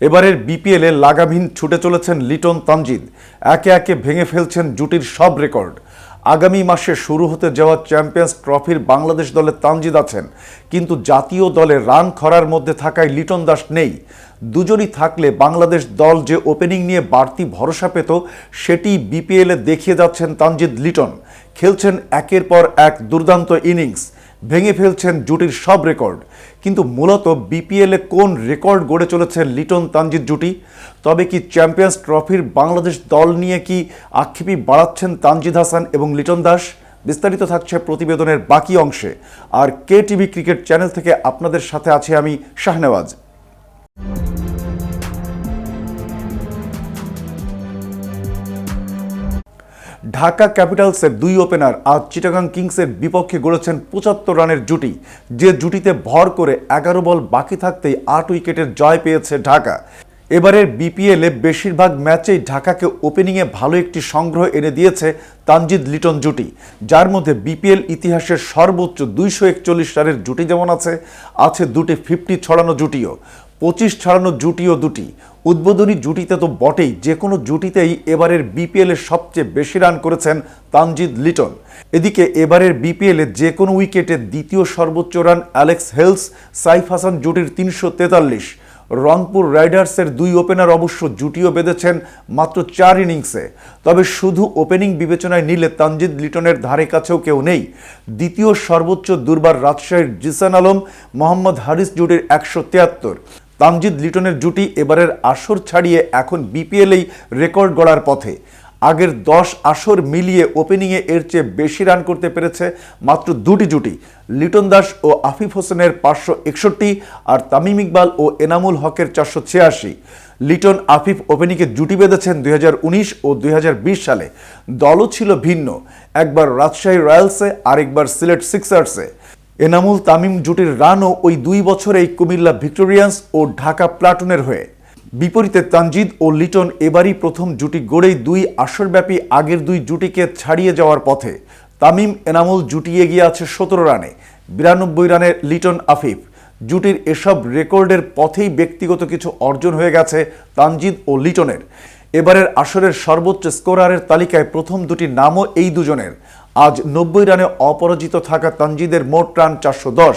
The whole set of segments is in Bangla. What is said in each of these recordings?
এবারের বিপিএলে লাগামহীন ছুটে চলেছেন লিটন তানজিদ। একে একে ভেঙে ফেলছেন জুটির সব রেকর্ড। আগামী মাসে শুরু হতে যাওয়া চ্যাম্পিয়ন্স ট্রফির বাংলাদেশ দলে তানজিদ আছেন, কিন্তু জাতীয় দলে রান খরার মধ্যে থাকায় লিটন দাস নেই। দুজনই থাকলে বাংলাদেশ দল যে ওপেনিং নিয়ে বাড়তি ভরসা পেত সেটি বিপিএলে দেখিয়ে যাচ্ছেন তানজিদ লিটন। খেলছেন একের পর এক দুর্দান্ত ইনিংস। ভেঙে ফেলছেন জুটির সব রেকর্ড। কিন্তু মূলত বিপিএলে কোন রেকর্ড গড়ে চলেছে লিটন তানজিদ জুটি? তবে কি চ্যাম্পিয়ন্স ট্রফির বাংলাদেশ দল নিয়ে কি আক্ষেপই বাড়াচ্ছেন তানজিদ হাসান এবং লিটন দাস? বিস্তারিত থাকছে প্রতিবেদনের বাকি অংশে। আর কে টিভি ক্রিকেট চ্যানেল থেকে আপনাদের সাথে আছে আমি শাহনেওয়াজ। ঢাকা ক্যাপিটালসের দুই ওপেনার আজ চিটাগাং কিংসের বিপক্ষে গড়েছেন পঁচাত্তর রানের জুটি। যে জুটিতে ভর করে এগারো বল বাকি থাকতেই আট উইকেটের জয় পেয়েছে ঢাকা। এবারের বিপিএলে বেশিরভাগ ম্যাচেই ঢাকাকে ওপেনিংয়ে ভালো একটি সংগ্রহ এনে দিয়েছে তানজিদ লিটন জুটি। যার মধ্যে বিপিএল ইতিহাসের সর্বোচ্চ দুইশো একচল্লিশ রানের জুটি যেমন আছে আছে দুটি ফিফটি ছড়ানো জুটিও। পঁচিশ ছাড়ানো জুটিও দুটি। উদ্বোধনী জুটিতে তো বটেই যে কোনো জুটিতেই এবারের বিপিএলে সবচেয়ে বেশি রান করেছেন তানজিদ লিটন। এদিকে এবারের বিপিএলে যে কোনো উইকেটে দ্বিতীয় সর্বোচ্চ run Alex Hales, Saif Hassan জুটির তিনশো তেতাল্লিশ। রংপুর রাইডার্সের দুই ওপেনার অবশ্য জুটিও বেঁধেছেন মাত্র চার ইনিংসে তবে শুধু ওপেনিং বিবেচনায় নিলে তানজিদ লিটনের ধারে কাছেও কেউ নেই। দ্বিতীয় সর্বোচ্চ দুর্বার রাজশাহীর জিসান আলম, মোহাম্মদ হারিস জুটির একশো তিয়াত্তর। তামজিদ লিটনের জুটি এবারের আসর ছাড়িয়ে এখন বিপিএলেই রেকর্ড গড়ার পথে। আগের দশ আসর মিলিয়ে ওপেনিংয়ে এর চেয়ে বেশি রান করতে পেরেছে মাত্র দুটি জুটি। লিটন দাস ও আফিফ হোসেনের পাঁচশো একষট্টি আর তামিম ইকবাল ও এনামুল হকের চারশো ছিয়াশি। লিটন, আফিফ ওপেনিংয়ে জুটি বেঁধেছেন দুই হাজার উনিশ ও দুই হাজার বিশ সালে। দলও ছিল ভিন্ন। একবার রাজশাহী রয়্যালসে, আরেকবার সিলেট সিক্সার্সে। এনামুল, তামিম জুটির রানও ওই দুই বছরেই কুমিল্লা ভিক্টোরিয়ান্স ও ঢাকা প্লাটুনের হয়ে। বিপরীতে তানজিদ ও লিটন এবারই প্রথম জুটি গড়েই দুই আসরব্যাপী আগের দুই জুটিকে ছাড়িয়ে যাওয়ার পথে। তামিম এনামুল জুটি এগিয়ে আছে সতেরো রানে, বিরানব্বই রানে লিটন আফিফ। জুটির এসব রেকর্ডের পথেই ব্যক্তিগত কিছু অর্জন হয়ে গেছে তানজিদ ও লিটনের। এবারের আসরের সর্বোচ্চ স্কোরারের তালিকায় প্রথম দুটি নামও এই দুজনের। আজ নব্বই রানে অপরাজিত থাকা তানজিদের মোট রান চারশো দশ,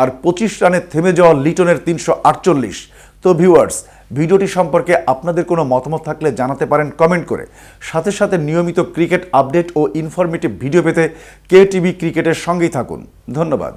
আর পঁচিশ রানে থেমে যাওয়া লিটনের তিনশো আটচল্লিশ। তো ভিউয়ার্স ভিডিওটি সম্পর্কে আপনাদের কোনো মতামত থাকলে জানাতে পারেন কমেন্ট করে। সাথে সাথে নিয়মিত ক্রিকেট আপডেট ও ইনফরমেটিভ ভিডিও পেতে কে টিভি ক্রিকেটের সঙ্গেই থাকুন। ধন্যবাদ।